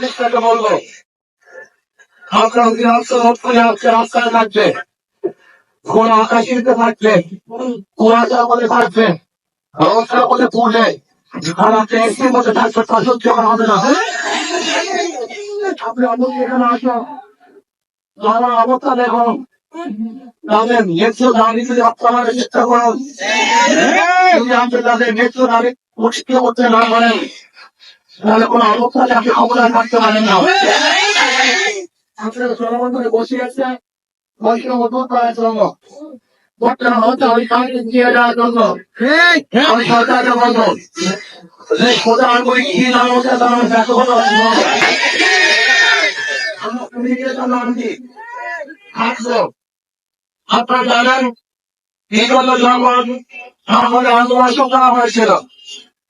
প্রতিষ্ঠাকে বলব। আপনার অধীনস্থ লক্ষ্যে হচ্ছে রাস্তায় থাকবে। আকাশিতে থাকবে। থাকবে। পড়লে আর আপনি এসির মধ্যে থাকবে তা সহ্য করা হবে না। আপনি অন্য এখানে আসুন আমার অবস্থা দেখুন তাদের নেত্র দাঁড়িয়ে যদি আপনারা চেষ্টা করুন। যদি আপনি তাদের নেত্র দাঁড়িয়ে প্রতিষ্ঠিত করতে না পারেন তাহলে কোনো অবস্থায় আপনি ক্ষমতায় থাকতে পারেন না। আপনারা জনগণ বসে আছে জন্য। জন্য যে খোদা আঙ্গুলি কি নাম হচ্ছে তার আমি ব্যাখ্যা করতে পারব না। আমার মিডিয়া তার নাম কি থাকব আপনারা জানেন আমাদের আন্দোলন করা হয়েছিল।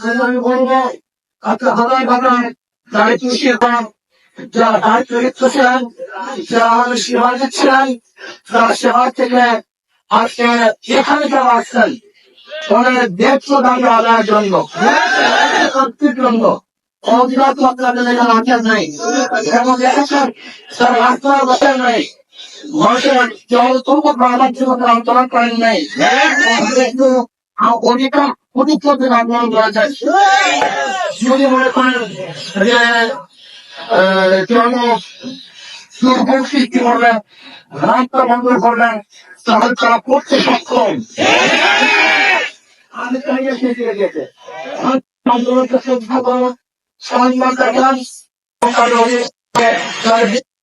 আমি বলব আপনার হাজার হাজার যারা কৃষির দাম যারা তার চরিত্র ছিলেন যারা আমাদের সেবাকে ছিলেন যারা সেবা থেকে আজকে এখানে যারা আসছেন ওনাদের দেড়শো দাবি আদায়ের জন্য শক্তির জন্য অধিকার আপনাদের বসেন নেই। মানুষের যতটুকু প্রাণার জীবনে করেন নেই। অধিকার প্রতিপদের আন্দোলন করা যায়। যদি মনে করেন যে দুর্ভোগ সৃষ্টি করলেন রাস্তা বন্ধ করলেন তাহলে তারা করতে সক্ষম।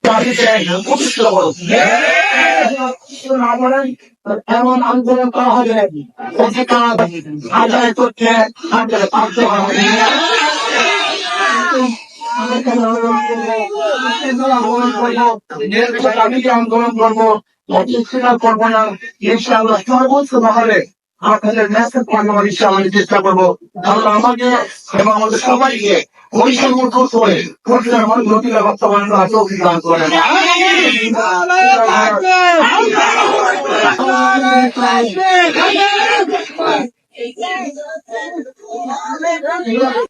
প্রতিষ্ঠিত করো। এমন আন্দোলন করা হবে অধিকার আদায় করতে আদায় পারতে হবে আমি যে আন্দোলন করব করব না। ইনশাআল্লাহ সর্বোচ্চ ভাবে আপনাদের মেসেজ পাঠানোর ইনশাআল্লাহ চেষ্টা করব। আল্লাহ আমাকে এবং আমাদের সবাইকে ওই সমস্ত করে প্রতিটা আমার নতুন বর্তমান বানানো চৌকি দান you.